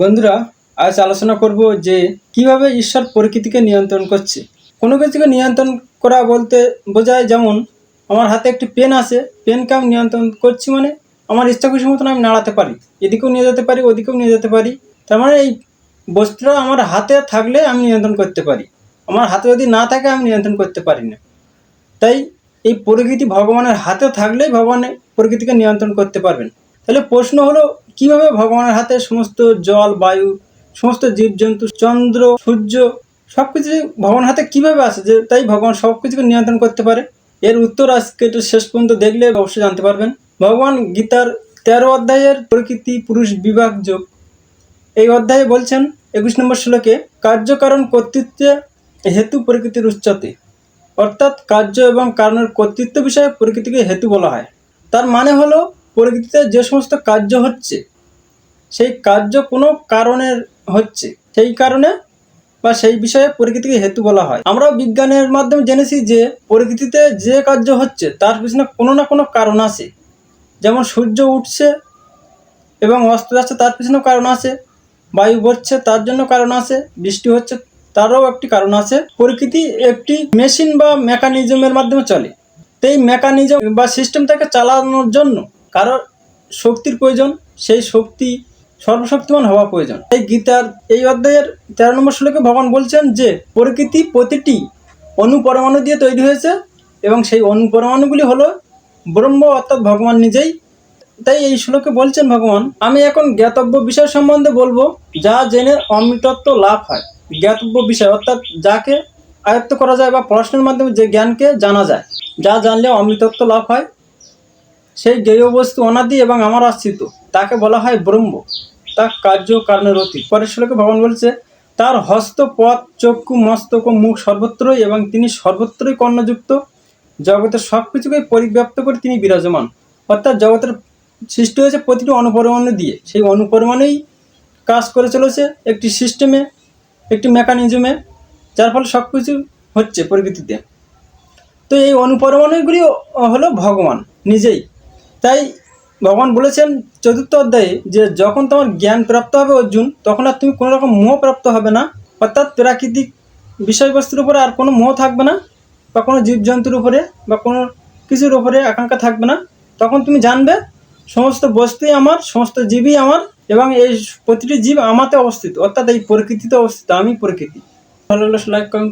বন্ধুরা, আজ আলোচনা করব যে কীভাবে ঈশ্বর প্রকৃতিকে নিয়ন্ত্রণ করছে। কোনো কিছুকে নিয়ন্ত্রণ করা বলতে বোঝায় যেমন, আমার হাতে একটি পেন আছে, পেনকে আমি নিয়ন্ত্রণ করছি মানে আমার ইচ্ছা খুশি মতন আমি নাড়াতে পারি। এদিকেও নিয়ে যেতে পারি, ওদিকেও নিয়ে যেতে পারি। তার মানে এই বস্তুটা আমার হাতে থাকলে আমি নিয়ন্ত্রণ করতে পারি। আমার হাতে যদি না থাকে, আমি নিয়ন্ত্রণ করতে পারি না। তাই এই প্রকৃতি ভগবানের হাতে থাকলেই ভগবান প্রকৃতিকে নিয়ন্ত্রণ করতে পারবেন। তাহলে প্রশ্ন হলো কীভাবে ভগবানের হাতে সমস্ত জল, বায়ু, সমস্ত জীবজন্তু, চন্দ্র, সূর্য সব কিছু ভগবানের হাতে কীভাবে আছে যে তাই ভগবান সব কিছুকে নিয়ন্ত্রণ করতে পারে? এর উত্তর আজকে একটু শেষ পর্যন্ত দেখলে অবশ্যই জানতে পারবেন। ভগবান গীতার তেরো অধ্যায়ের প্রকৃতি, পুরুষ, বিভাগ, যোগ। এই অধ্যায়ে বলছেন একুশ নম্বর শ্লোকে, কার্যকারণ কর্তৃত্বে হেতু প্রকৃতির উচ্চতে। অর্থাৎ কার্য এবং কারণের কর্তৃত্ব বিষয়ে প্রকৃতিকে হেতু বলা হয়। তার মানে হলো প্রকৃতিতে যে সমস্ত কার্য হচ্ছে, সেই কার্য কোনো কারণের হচ্ছে, সেই কারণে বা সেই বিষয়ে প্রকৃতিকে হেতু বলা হয়। আমরা বিজ্ঞানের মাধ্যমে জেনেছি যে প্রকৃতিতে যে কার্য হচ্ছে, তার পিছনে কোনো না কোনো কারণ আছে। যেমন সূর্য উঠছে এবং অস্ত যাচ্ছে, তার পিছনেও কারণ আছে। বায়ু বচ্ছে তার জন্য কারণ আছে। বৃষ্টি হচ্ছে, তারও একটি কারণ আছে। প্রকৃতি একটি মেশিন বা মেকানিজমের মাধ্যমে চলে। এই মেকানিজম বা সিস্টেমটাকে চালানোর জন্য কারোর শক্তির প্রয়োজন, সেই শক্তি সর্বশক্তিমান হওয়া প্রয়োজন। এই গীতার এই অধ্যায়ের তেরো নম্বর শ্লোকে ভগবান বলছেন যে, প্রকৃতি প্রতিটি অনুপরমাণু দিয়ে তৈরি হয়েছে এবং সেই অনুপরমাণুগুলি হলো ব্রহ্ম অর্থাৎ ভগবান নিজেই। তাই এই শ্লোকে বলছেন ভগবান, আমি এখন জ্ঞাতব্য বিষয় সম্বন্ধে বলব, যা জেনে অমৃতত্ব লাভ হয়। জ্ঞাতব্য বিষয়, অর্থাৎ যাকে আয়ত্ত করা যায় বা পড়াশোনার মাধ্যমে যে জ্ঞানকে জানা যায়, যা জানলে অমৃতত্ব লাভ হয়। সেই জ্ঞেয় বস্তু অনাদি এবং আমার আশ্রিত তাকে বলা হয় ব্রহ্ম। তার কার্য কারণের অতীত। পরের শ্লোকে ভগবান বলছে, তার হস্ত, পথ, চক্ষু, মস্তক মুখ সর্বত্রই এবং তিনি সর্বত্রই কর্ণযুক্ত। জগতের সব কিছুকে পরিব্যাপ্ত করে তিনি বিরাজমান। অর্থাৎ জগতের সৃষ্টি হয়েছে প্রতিটি অনুপরমাণু দিয়ে। সেই অনুপরমাণুই কাজ করে চলেছে একটি সিস্টেমে, একটি মেকানিজমে, যার ফলে সব কিছু হচ্ছে প্রকৃতিতে। তো এই অনুপরমাণুগুলি হলো ভগবান নিজেই। তাই ভগবান বলেছেন চতুর্থ অধ্যায়ে যে যখন তোমার জ্ঞান প্রাপ্ত হবে অর্জুন, তখন আর তুমি কোনো রকম মোহ প্রাপ্ত হবে না। অর্থাৎ প্রাকৃতিক বিষয়বস্তুর উপরে আর কোনো মোহ থাকবে না, বা কোনো জীবজন্তুর উপরে, বা কোনো কিছুর উপরে আকাঙ্ক্ষা থাকবে না। তখন তুমি জানবে, সমস্ত বস্তুই আমার, সমস্ত জীবই আমার, এবং এই প্রতিটি জীব আমাতে অবস্থিত। অর্থাৎ এই প্রকৃতিতে অবস্থিত, আমি প্রকৃতি। ভালো লাইক, কমেন্ট